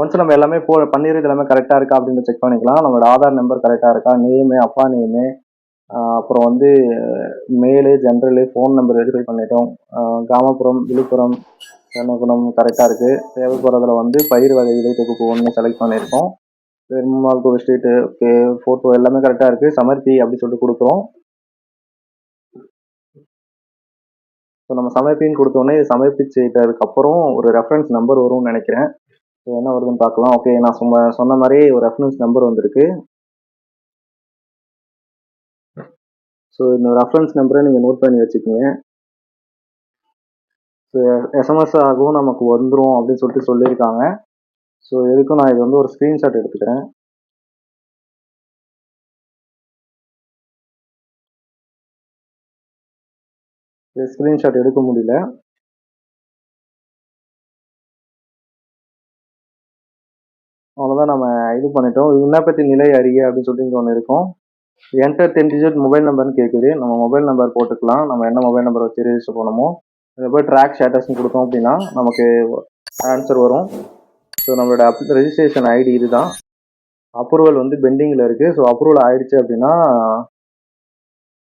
Once நம்ம எல்லாமே போ பண்ணிடுறது எல்லாமே கரெக்டாக இருக்கா அப்படின்னு செக் பண்ணிக்கலாம். நம்மளோட ஆதார் நம்பர் கரெக்டாக இருக்கா? நேமு அப்பா நேமு அப்புறம் வந்து மேலு ஜென்ரலு ஃபோன் நம்பர் வெரிஃபை பண்ணிட்டோம். கிராமப்புறம் விழுப்புரம் எர்ணாகுளம் கரெக்டாக இருக்குது தேவைப்படுறதுல வந்து பயிர் வகை இலை தொகுப்பு ஒன்று செலக்ட் பண்ணியிருக்கோம் பெருமாள் கோவில் ஸ்ட்ரீட்டு ஓகே ஃபோட்டோ எல்லாமே கரெக்டாக இருக்குது சமர்ப்பி அப்படி சொல்லிட்டு கொடுக்குறோம். ஸோ நம்ம சமர்ப்பின்னு கொடுத்தோன்னே இது ஒரு ரெஃபரன்ஸ் நம்பர் வரும்னு நினைக்கிறேன். ஸோ என்ன வருதுன்னு பார்க்கலாம். ஓகே நான் சும்மா சொன்ன மாதிரி ஒரு ரெஃபரன்ஸ் நம்பர் வந்திருக்கு. ஸோ இந்த ரெஃபரன்ஸ் நம்பரை நீங்கள் நோட் பண்ணி வச்சுக்கோங்க. ஸோ எஸ்எம்எஸ் ஆகும் நமக்கு வந்துடும் அப்படின்னு சொல்லிட்டு சொல்லியிருக்காங்க. ஸோ எதுக்கும் நான் இது வந்து ஒரு ஸ்க்ரீன்ஷாட் எடுத்துக்கிறேன். ஸ்க்ரீன்ஷாட் எடுக்க முடியல. அவ்வளோதான் நம்ம இது பண்ணிட்டோம். விண்ணப்பத்தின் நிலை அறிய அப்படின்னு சொல்லிட்டு இங்கே ஒன்று இருக்கும். என்டர் டென் டிஜிட் மொபைல் நம்பர்னு கேட்குது நம்ம மொபைல் நம்பர் போட்டுக்கலாம். நம்ம என்ன மொபைல் நம்பர் வச்சு ரிஜிஸ்டர் பண்ணணுமோ இதை போய் ட்ராக் ஸ்டேட்டஸ்னு கொடுத்தோம் அப்படின்னா நமக்கு ஆன்சர் வரும். ஸோ நம்மளோட அப் ரெஜிஸ்ட்ரேஷன் ஐடி இதுதான். அப்ரூவல் வந்து பெண்டிங்கில் இருக்குது ஸோ அப்ரூவல் ஆயிடுச்சு அப்படின்னா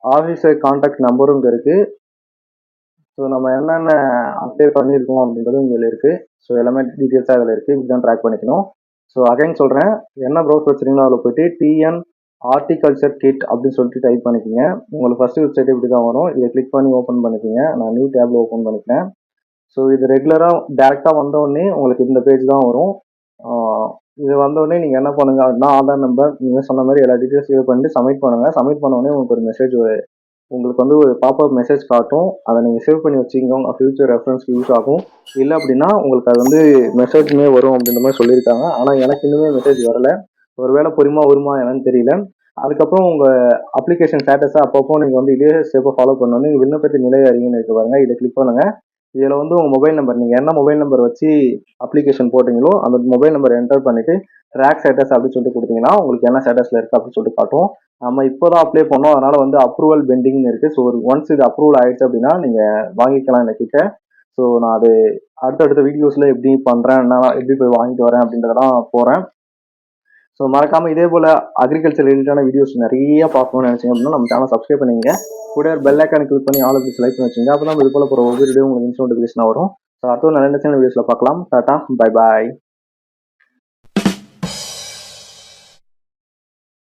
ஆஃபீஸர் கான்டாக்ட் நம்பரும் இங்கே இருக்குது ஸோ நம்ம என்னென்ன அப்டேட் பண்ணியிருக்கோம் அப்படின்றதும் இங்கே இருக்குது ஸோ எல்லாமே டீட்டெயில்ஸாக இதில் இருக்குது இப்படி தான் ட்ராக் பண்ணிக்கணும். ஸோ அகைன் சொல்கிறேன் என்ன ப்ரௌஸ் வச்சுருக்கீங்களோ அதில் போயிட்டு டிஎன் ஆர்டிகல்ச்சர் கிட் அப்படின்னு சொல்லிட்டு டைப் பண்ணிக்கோங்க. உங்களுக்கு ஃபஸ்ட் வெப்சைட் இப்படி தான் வரும். இதை கிளிக் பண்ணி ஓப்பன் பண்ணிக்கோங்க. நான் நியூ டேப்ல ஓப்பன் பண்ணிக்கிறேன். ஸோ இது ரெகுலராக டேரெக்டாக வந்தோடனே உங்களுக்கு இந்த பேஜ் தான் வரும். இது வந்தோடனே நீங்கள் என்ன பண்ணுங்க? அப்படின்னா ஆதார் நம்பர் நீங்கள் சொன்ன மாதிரி எல்லா டீட்டெயில்ஸ் இது பண்ணிட்டு சப்மிட் பண்ணுங்கள் சப்மிட் பண்ணோடனே உங்களுக்கு ஒரு மெசேஜ் உங்களுக்கு வந்து ஒரு பாப்அப் மெசேஜ் காட்டும். அதை நீங்கள் சேவ் பண்ணி வச்சுக்கோங்க. உங்கள் ஃபியூச்சர் ரெஃபரன்ஸ்க்கு யூஸ் ஆகும். இல்லை அப்படின்னா உங்களுக்கு அது வந்து மெசேஜுமே வரும் அப்படின்ற மாதிரி சொல்லியிருக்காங்க. ஆனால் எனக்கு இன்னுமே மெசேஜ் வரல. ஒருவேளை பொறுமா வருமா என்னன்னு தெரியல. அதுக்கப்புறம் உங்கள் அப்ளிகேஷன் ஸ்டேட்டஸை அப்பப்போ நீங்கள் வந்து இதே ஸ்டெப்பை ஃபாலோ பண்ணணும். நீங்கள் விண்ணப்பத்தின் நிலை அறியுன்னு இருக்க பாருங்க. இதை கிளிக் பண்ணுங்கள் இதில் வந்து உங்கள் மொபைல் நம்பர் நீங்கள் என்ன மொபைல் நம்பர் வச்சு அப்ளிகேஷன் போட்டீங்களோ அந்த மொபைல் நம்பர் என்டர் பண்ணிவிட்டு ட்ராக் ஸ்டேட்டஸ் அப்படின்னு சொல்லிட்டு கொடுத்தீங்கன்னா உங்களுக்கு என்ன ஸ்டேட்டஸில் இருக்குது அப்படின்னு சொல்லிட்டு காட்டும். நம்ம இப்போ தான் அப்ளை பண்ணோம். அதனால் வந்து அப்ரூவல் பெண்டிங்னு இருக்குது ஸோ ஒரு ஒன்ஸ் இது அப்ரூவல் ஆயிடுச்சு அப்படின்னா நீங்கள் வாங்கிக்கலாம் எனக்கிட்ட கிட்ட ஸோ நான் அது அடுத்தடுத்த வீடியோஸில் எப்படி பண்ணுறேன் என்ன எப்படி போய் வாங்கிட்டு வரேன் அப்படின்றதெல்லாம் போகிறேன் ஸோ மறக்காமல் இதே போல் அக்ரிகல்ச்சர் ரிலேட்டடான வீடியோஸ் நிறைய பார்க்கணும்னு நினச்சிங்க அப்படின்னா நம்ம சேனல் சப்ஸ்கிரைப் பண்ணிங்க கூட பெல் ஐக்கான கிளிக் பண்ணி ஆல் ஆஃப் செலக்ட் பண்ணி வச்சுங்க அப்போ தான் இது போல் போகிற ஒவ்வொரு வீடியோ உங்களுக்கு இன்ஸ்ட் நோட்டிஃபிகேஷன் வரும். ஸோ அடுத்த நல்ல சின்ன வீடியோஸில் பார்க்கலாம். Tata bye bye